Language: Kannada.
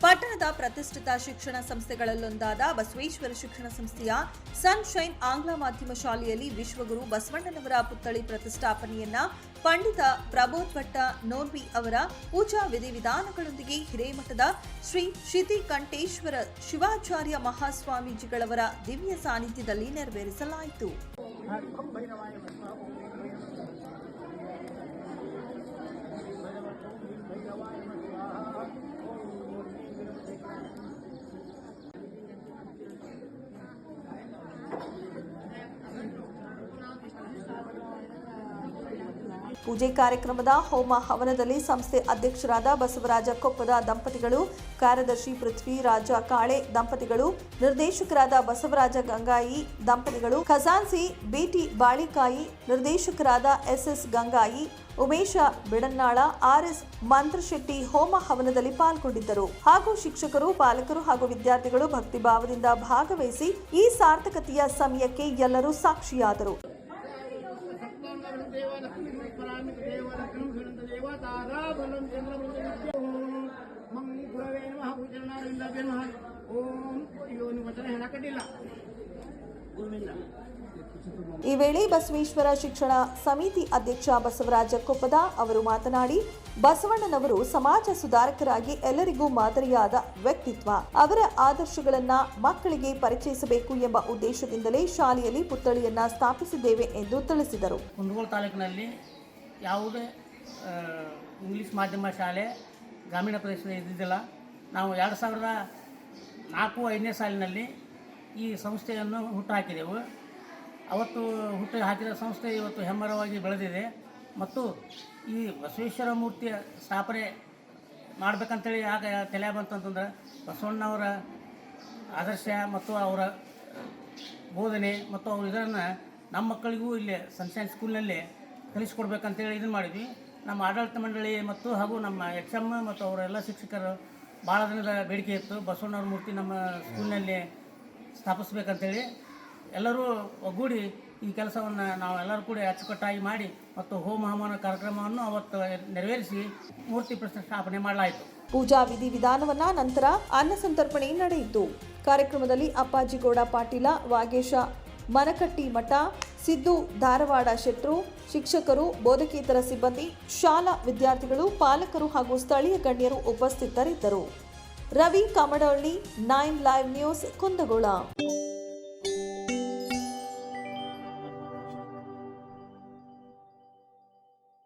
ಪಟ್ಟಣದ ಪ್ರತಿಷ್ಠಿತ ಶಿಕ್ಷಣ ಸಂಸ್ಥೆಗಳಲ್ಲೊಂದಾದ ಬಸವೇಶ್ವರ ಶಿಕ್ಷಣ ಸಂಸ್ಥೆಯ ಸನ್ಶೈನ್ ಆಂಗ್ಲ ಮಾಧ್ಯಮ ಶಾಲೆಯಲ್ಲಿ ವಿಶ್ವಗುರು ಬಸವಣ್ಣನವರ ಪುತ್ಥಳಿ ಪ್ರತಿಷ್ಠಾಪನೆಯನ್ನ ಪಂಡಿತ ಪ್ರಬೋಧ್ ಭಟ್ಟ ನೋರ್ವಿ ಅವರ ಪೂಜಾ ವಿಧಿವಿಧಾನಗಳೊಂದಿಗೆ ಹಿರೇಮಠದ ಶ್ರೀ ಶಿತಿಕಂಠೇಶ್ವರ ಶಿವಾಚಾರ್ಯ ಮಹಾಸ್ವಾಮೀಜಿಗಳವರ ದಿವ್ಯ ಸಾನ್ನಿಧ್ಯದಲ್ಲಿ ನೆರವೇರಿಸಲಾಯಿತು. ಪೂಜೆ ಕಾರ್ಯಕ್ರಮದ ಹೋಮ ಹವನದಲ್ಲಿ ಸಂಸ್ಥೆ ಅಧ್ಯಕ್ಷರಾದ ಬಸವರಾಜ ಕೊಪ್ಪದ ದಂಪತಿಗಳು, ಕಾರ್ಯದರ್ಶಿ ಪೃಥ್ವಿರಾಜ ಕಾಳೆ, ದಂಪತಿಗಳು, ನಿರ್ದೇಶಕರಾದ ಬಸವರಾಜ ಗಂಗಾಯಿ, ದಂಪತಿಗಳು ಖಜಾನ್ಸಿ ಬಿಟಿ ಬಾಳಿಕಾಯಿ, ನಿರ್ದೇಶಕರಾದ ಎಸ್ಎಸ್ ಗಂಗಾಯಿ, ಉಮೇಶ ಬಿಡನ್ನಾಳ, ಆರ್ಎಸ್ ಮಂತ್ರಶೆಟ್ಟಿ ಹೋಮ ಹವನದಲ್ಲಿ ಪಾಲ್ಗೊಂಡಿದ್ದರು. ಹಾಗೂ ಶಿಕ್ಷಕರು, ಪಾಲಕರು ಹಾಗೂ ವಿದ್ಯಾರ್ಥಿಗಳು ಭಕ್ತಿಭಾವದಿಂದ ಭಾಗವಹಿಸಿ ಈ ಸಾರ್ಥಕತೆಯ ಸಮಯಕ್ಕೆ ಎಲ್ಲರೂ ಸಾಕ್ಷಿಯಾದರು. తారాబలం చంద్రబలం ఓం మం గురవే నమః పూజనారింద్రవే నమః ಓಂ ಇವನು ವಚನ ಹೇಳಕಟ್ಟಿಲ್ಲ ಗುರುವಿಂದ ಈ ವೇಳೆ ಬಸವೇಶ್ವರ ಶಿಕ್ಷಣ ಸಮಿತಿ ಅಧ್ಯಕ್ಷ ಬಸವರಾಜ ಕೊಪ್ಪದ ಅವರು ಮಾತನಾಡಿ ಬಸವಣ್ಣನವರು ಸಮಾಜ ಸುಧಾರಕರಾಗಿ ಎಲ್ಲರಿಗೂ ಮಾದರಿಯಾದ ವ್ಯಕ್ತಿತ್ವ ಅವರ ಆದರ್ಶಗಳನ್ನ ಮಕ್ಕಳಿಗೆ ಪರಿಚಯಿಸಬೇಕು ಎಂಬ ಉದ್ದೇಶದಿಂದಲೇ ಶಾಲೆಯಲ್ಲಿ ಪುತ್ಥಳಿಯನ್ನ ಸ್ಥಾಪಿಸಿದ್ದೇವೆ ಎಂದು ತಿಳಿಸಿದರು ಕುಂದಗೋಳ ತಾಲೂಕಿನಲ್ಲಿ ಯಾವುದೇ ಆ, ಇಂಗ್ಲೀಷ್ ಮಾಧ್ಯಮ ಶಾಲೆ, ಗ್ರಾಮೀಣ ಪ್ರದೇಶದಲ್ಲಿ ಇದ್ದಿದ್ದಿಲ್ಲ. ನಾವು ಎರಡು ಸಾವಿರದ ನಾಲ್ಕು ಐದನೇ ಸಾಲಿನಲ್ಲಿ ಈ ಸಂಸ್ಥೆಯನ್ನು ಹುಟ್ಟುಹಾಕಿದೆವು. ಅವತ್ತು ಹುಟ್ಟು ಹಾಕಿದ ಸಂಸ್ಥೆ ಇವತ್ತು ಹೆಮ್ಮರವಾಗಿ ಬೆಳೆದಿದೆ. ಮತ್ತು ಈ ಬಸವೇಶ್ವರ ಮೂರ್ತಿಯ ಸ್ಥಾಪನೆ ಮಾಡ್ಬೇಕಂತೇಳಿ ಆಗ ತಲೆ ಬಂತಂತಂದ್ರೆ ಬಸವಣ್ಣವರ ಆದರ್ಶ ಮತ್ತು ಅವರ ಬೋಧನೆ ಮತ್ತು ಅವ್ರು ಇದನ್ನು ನಮ್ಮ ಮಕ್ಕಳಿಗೂ ಇಲ್ಲಿ ಸನ್ಶೈನ್ ಸ್ಕೂಲ್ನಲ್ಲಿ ಕಲಿಸ್ಕೊಡ್ಬೇಕಂತೇಳಿ ಇದನ್ನು ಮಾಡಿದ್ವಿ. ನಮ್ಮ ಆಡಳಿತ ಮಂಡಳಿ ಮತ್ತು ಹಾಗೂ ನಮ್ಮ ಎಚ್ ಎಂ ಮತ್ತು ಅವರೆಲ್ಲ ಶಿಕ್ಷಕರು ಭಾಳ ದಿನದ ಬೇಡಿಕೆ ಇತ್ತು. ಬಸವಣ್ಣವ್ರ ಮೂರ್ತಿ ನಮ್ಮ ಸ್ಕೂಲ್ನಲ್ಲಿ ಸ್ಥಾಪಿಸ್ಬೇಕಂತೇಳಿ ಎಲ್ಲರೂ ಒಗ್ಗೂಡಿ ಈ ಕೆಲಸವನ್ನು ನಾವು ಎಲ್ಲರೂ ಕೂಡ ಅಚ್ಚುಕಟ್ಟಾಗಿ ಮಾಡಿ ಮತ್ತು ಹೋಮ ಹವನ ಕಾರ್ಯಕ್ರಮವನ್ನು ಅವತ್ತು ನೆರವೇರಿಸಿ ಮೂರ್ತಿ ಪ್ರತಿಷ್ಠಾಪನೆ ಮಾಡಲಾಯಿತು. ಪೂಜಾ ವಿಧಿ ವಿಧಾನವನ್ನ ನಂತರ ಅನ್ನ ಸಂತರ್ಪಣೆ ನಡೆಯಿತು. ಕಾರ್ಯಕ್ರಮದಲ್ಲಿ ಅಪ್ಪಾಜಿಗೌಡ ಪಾಟೀಲ, ವಾಗೇಶ ಮನಕಟ್ಟಿ ಮಠ, ಸಿದ್ದು ಧಾರವಾಡ ಶೆಟ್ರು, ಶಿಕ್ಷಕರು, ಬೋಧಕೇತರ ಸಿಬ್ಬಂದಿ, ಶಾಲಾ ವಿದ್ಯಾರ್ಥಿಗಳು, ಪಾಲಕರು ಹಾಗೂ ಸ್ಥಳೀಯ ಗಣ್ಯರು ಉಪಸ್ಥಿತರಿದ್ದರು. Ravi Kamadalli nine live news Kundagol.